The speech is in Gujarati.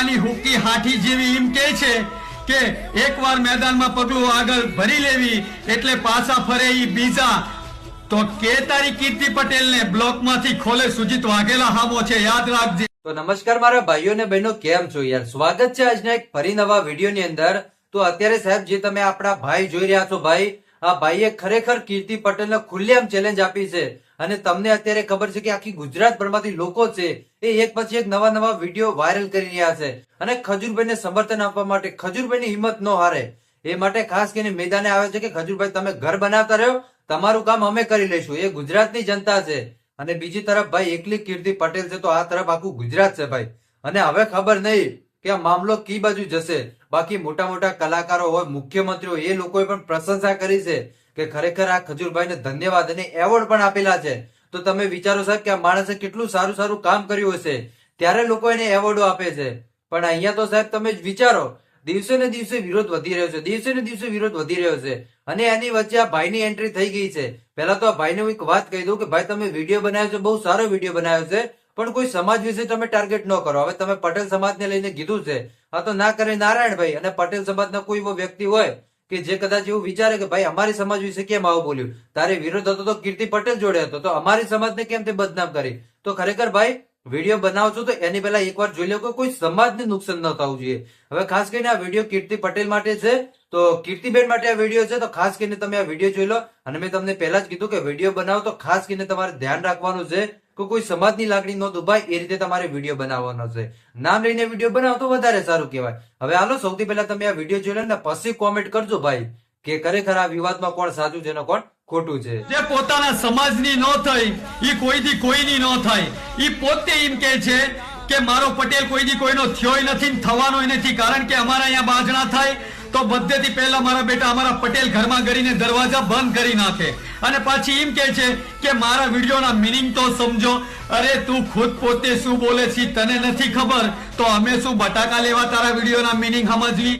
આગેવાની હુકી હાથી જેવી એમ કે છે કે એકવાર મેદાનમાં પગલું આગળ ભરી લેવી એટલે પાછા ફરે ઈ બીજા. તો કે તારી કીર્તિ પટેલને બ્લોકમાંથી ખોલે સુજીત વાઘેલા હામો છે, યાદ રાખજે. તો નમસ્કાર મારા ભાઈઓ ને બહેનો, કેમ છો યાર? સ્વાગત છે આજના એક ફરી નવા વિડીયોની અંદર. તો અત્યારે સાહેબ, જે તમે આપણા ભાઈ જોઈ રહ્યા છો ભાઈ, આ ભાઈએ ખરેખર કીર્તિ પટેલને ખુલ્લેઆમ ચેલેન્જ આપી છે. અને તમને અત્યારે ખબર છે કે આખી ગુજરાતભરમાંથી લોકો છે, એ એક પછી એક નવા નવા વીડિયો વાયરલ કરી રહ્યા છે. અને ખજૂરભાઈને સમર્થન આપવા માટે ખજૂરભાઈની હિંમત ન હારે. એ માટે ખાસ કરીને મેદાને આવે છે કે ખજૂરભાઈ તમે ઘર બનાવતા રહ્યો, તમારું કામ અમે કરી લઈશું. એ ગુજરાતની જનતા છે. અને બીજી તરફ ભાઈ, એકલી કીર્તિ પટેલ છે તો આ તરફ આખું ગુજરાત છે ભાઈ. અને હવે ખબર નહીં કે આ મામલો કી બાજુ જશે. બાકી મોટા મોટા કલાકારો હોય, મુખ્યમંત્રીઓ એ લોકોએ પણ પ્રશંસા કરી છે. કે ખરેખર આ ખજૂરભાઈને ધન્યવાદ અને એવોર્ડ પણ આપેલા છે. તો તમે વિચારો સાહેબ કે આ માણસે કેટલું સારું સારું કામ કર્યું હશે. ત્યારે લોકો એને એવોર્ડો આપે છે. પણ અહીંયા તો સાહેબ તમે વિચારો, દિવસે ને દિવસે વિરોધ વધી રહ્યો છે, દિવસે ને દિવસે વિરોધ વધી રહ્યો છે. અને એની વચ્ચે આ ભાઈની એન્ટ્રી થઈ ગઈ છે. પહેલા તો આ ભાઈને હું એક વાત કહી દઉં કે ભાઈ તમે વીડિયો બનાવ્યો છે, બહુ સારો વીડિયો બનાવ્યો છે, પણ કોઈ સમાજ વિશે તમે ટાર્ગેટ ન કરો. હવે તમે પટેલ સમાજને લઈને કીધું છે. આ તો ના કરે નારાયણભાઈ અને પટેલ સમાજના કોઈ એવો વ્યક્તિ હોય કે જે કદાચ એવું વિચારે કે ભાઈ અમારી સમાજ વિશે કેમ આવું બોલ્યું? તારે વિરોધ હતો તો કીર્તિ પટેલ જોડે હતો. તો અમારી સમાજને કેમ તે બદનામ કરી? તો ખરેખર ભાઈ, વીડિયો બનાવો છો તો એની પહેલા એકવાર જોઈ લો કે કોઈ સમાજને નુકસાન ન થવું જોઈએ. હવે ખાસ કરીને આ વીડિયો કીર્તિ પટેલ માટે છે. તો કીર્તિબેન માટે આ વીડિયો છે. તો ખાસ કરીને તમે આ વીડિયો જોઈ લો. અને મેં તમને પહેલા જ કીધું કે વીડિયો બનાવો તો ખાસ કરીને તમારે ધ્યાન રાખવાનું છે. કોઈ સમાજની લાગણી ન દુભાય એ રીતે તમારે વીડિયો બનાવવાનો છે. નામ લઈને વીડિયો બનાવો તો વધારે સારું કહેવાય. હવે હાલો, સૌથી પહેલા તમે આ વીડિયો જોઈ લો ને, પછી કોમેન્ટ કરજો ભાઈ, કે ખરેખર આ વિવાદમાં કોણ સાચું છે ને કોણ ખોટું છે. જે પોતાના સમાજની ન થઈ એ કોઈથી કોઈની ન થાય. એ પોતે એમ કે છે કે મારો પટેલ કોઈથી કોઈનો થયોય નથી થવાનો નથી, કારણ કે અમારા અહીંયા બાજણા થાય તો બધેથી પહેલા મારા બેટા અમારા પટેલ ઘરમાં કરીને દરવાજા બંધ કરી નાખે. અને પાછી એમ કે છે કે મારા વિડીયોના મિનિંગ તો સમજો. અરે તું ખુદ પોતે શું બોલે છે તને નથી ખબર? તો અમે શું બટાકા લેવા તારા વિડીયોના મિનિંગ સમજવી?